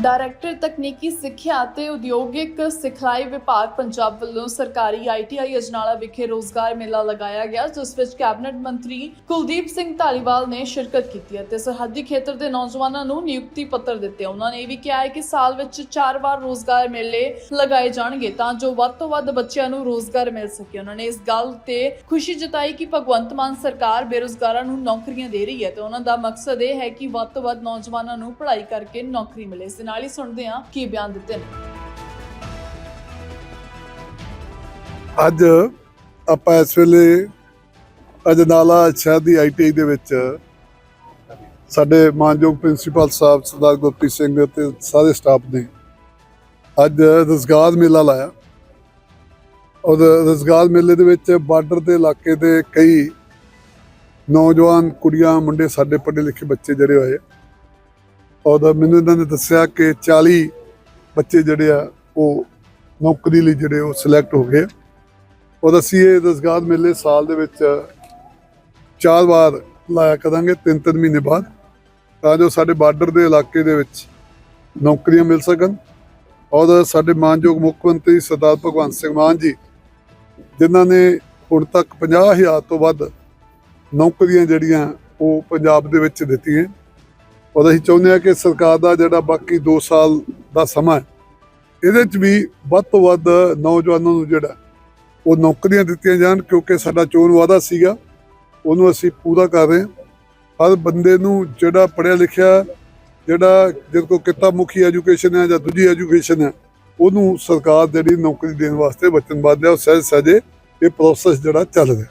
Director ਤਕਨੀਕੀ ਸਿੱਖਿਆ ਅਤੇ ਉਦਯੋਗਿਕ ਸਿਖਲਾਈ ਵਿਭਾਗ ਪੰਜਾਬ ਵੱਲੋਂ ਸਰਕਾਰੀ ਆਈਟੀਆਈ ਅਜਨਾਲਾ ਵਿਖੇ ਰੋਜ਼ਗਾਰ ਮੇਲਾ ਲਗਾਇਆ ਗਿਆ, ਜਿਸ ਵਿੱਚ ਕੈਬਨਿਟ ਮੰਤਰੀ ਕੁਲਦੀਪ ਸਿੰਘ ਧਾਲੀਵਾਲ ਨੇ ਸ਼ਿਰਕਤ ਕੀਤੀ ਅਤੇ ਸਰਹੱਦੀ ਖੇਤਰ ਦੇ ਨੌਜਵਾਨਾਂ ਨੂੰ ਨਿਯੁਕਤੀ ਪੱਤਰ ਦਿੱਤੇ। ਉਹਨਾਂ ਨੇ ਇਹ ਵੀ ਕਿਹਾ ਹੈ ਕਿ ਸਾਲ ਵਿੱਚ ਚਾਰ ਵਾਰ ਰੋਜ਼ਗਾਰ ਮੇਲੇ ਲਗਾਏ ਜਾਣਗੇ ਤਾਂ ਜੋ ਵੱਧ ਤੋਂ ਵੱਧ ਬੱਚਿਆਂ ਨੂੰ ਰੋਜ਼ਗਾਰ ਮਿਲ ਸਕੇ। ਉਹਨਾਂ ਨੇ ਇਸ ਗੱਲ ਤੇ ਖੁਸ਼ੀ ਜਤਾਈ ਕਿ ਭਗਵੰਤ ਮਾਨ ਸਰਕਾਰ ਬੇਰੁਜ਼ਗਾਰਾਂ ਨੂੰ ਨੌਕਰੀਆਂ ਦੇ ਰਹੀ ਹੈ ਤੇ ਉਹਨਾਂ ਦਾ ਮਕਸਦ ਇਹ ਹੈ ਕਿ ਵੱਧ ਤੋਂ ਵੱਧ ਨੌਜਵਾਨਾਂ ਨੂੰ ਪੜ੍ਹਾਈ ਕਰਕੇ ਨੌਕਰੀ ਮਿਲੇ। ਨਾਲ ਹੀ ਸੁਣਦੇ ਹਾਂ ਕੀ ਬਿਆਨ ਦਿੱਤੇ ਨੇ। ਅੱਜ ਆਪਾਂ ਇਸ ਵੇਲੇ ਅਜਨਾਲਾ ਸ਼ਹਿਰ ਦੀ ਆਈਟੀਆਈ ਦੇ ਵਿੱਚ ਸਾਡੇ ਮਾਨਯੋਗ ਪ੍ਰਿੰਸੀਪਲ ਸਾਹਿਬ ਸਰਦਾਰ ਗੁਰਪ੍ਰੀਤ ਸਿੰਘ ਤੇ ਸਾਰੇ ਸਟਾਫ ਨੇ ਅੱਜ ਰੋਜ਼ਗਾਰ ਮੇਲਾ ਲਾਇਆ। ਔਰ ਰੋਜ਼ਗਾਰ ਮੇਲੇ ਦੇ ਵਿੱਚ ਬਾਰਡਰ ਦੇ ਇਲਾਕੇ ਦੇ ਕਈ ਨੌਜਵਾਨ, ਕੁੜੀਆਂ, ਮੁੰਡੇ, ਸਾਡੇ ਪੜ੍ਹੇ ਲਿਖੇ ਬੱਚੇ ਜਿਹੜੇ ਹੋਏ ਔਰ ਮੈਨੂੰ ਇਹਨਾਂ ਨੇ ਦੱਸਿਆ ਕਿ 40 ਬੱਚੇ ਜਿਹੜੇ ਆ, ਉਹ ਨੌਕਰੀ ਲਈ ਜਿਹੜੇ ਉਹ ਸਿਲੈਕਟ ਹੋ ਗਏ। ਔਰ ਅਸੀਂ ਇਹ ਰੋਜ਼ਗਾਰ ਮੇਲੇ ਸਾਲ ਦੇ ਵਿੱਚ ਚਾਰ ਵਾਰ ਲਾਇਆ ਕਰਾਂਗੇ ਤਿੰਨ ਤਿੰਨ ਮਹੀਨੇ ਬਾਅਦ, ਤਾਂ ਜੋ ਸਾਡੇ ਬਾਰਡਰ ਦੇ ਇਲਾਕੇ ਦੇ ਵਿੱਚ ਨੌਕਰੀਆਂ ਮਿਲ ਸਕਣ। ਔਰ ਸਾਡੇ ਮਾਨਯੋਗ ਮੁੱਖ ਮੰਤਰੀ ਸਰਦਾਰ ਭਗਵੰਤ ਸਿੰਘ ਮਾਨ ਜੀ, ਜਿਨ੍ਹਾਂ ਨੇ ਹੁਣ ਤੱਕ 50000 ਤੋਂ ਵੱਧ ਨੌਕਰੀਆਂ ਜਿਹੜੀਆਂ ਉਹ ਪੰਜਾਬ ਦੇ ਵਿੱਚ ਦਿੱਤੀਆਂ। ਔਰ ਅਸੀਂ ਚਾਹੁੰਦੇ ਹਾਂ ਕਿ ਸਰਕਾਰ ਦਾ ਜਿਹੜਾ ਬਾਕੀ 2 ਸਾਲ ਦਾ ਸਮਾਂ ਹੈ, ਇਹਦੇ 'ਚ ਵੀ ਵੱਧ ਤੋਂ ਵੱਧ ਨੌਜਵਾਨਾਂ ਨੂੰ ਜਿਹੜਾ ਉਹ ਨੌਕਰੀਆਂ ਦਿੱਤੀਆਂ ਜਾਣ, ਕਿਉਂਕਿ ਸਾਡਾ ਚੋਣ ਵਾਅਦਾ ਸੀਗਾ, ਉਹਨੂੰ ਅਸੀਂ ਪੂਰਾ ਕਰ ਰਹੇ ਹਾਂ। ਹਰ ਬੰਦੇ ਨੂੰ ਜਿਹੜਾ ਪੜ੍ਹਿਆ ਲਿਖਿਆ, ਜਿਹੜਾ ਜਿਹਦੇ ਕੋਲ ਕਿੱਤਾ ਮੁਖੀ ਐਜੂਕੇਸ਼ਨ ਹੈ ਜਾਂ ਦੂਜੀ ਐਜੂਕੇਸ਼ਨ ਹੈ, ਉਹਨੂੰ ਸਰਕਾਰ ਜਿਹੜੀ ਨੌਕਰੀ ਦੇਣ ਵਾਸਤੇ ਵਚਨਬੱਧ ਹੈ, ਉਹ ਸਹਿਜ ਸਹਿਜੇ ਇਹ ਪ੍ਰੋਸੈਸ ਜਿਹੜਾ ਚੱਲ ਰਿਹਾ।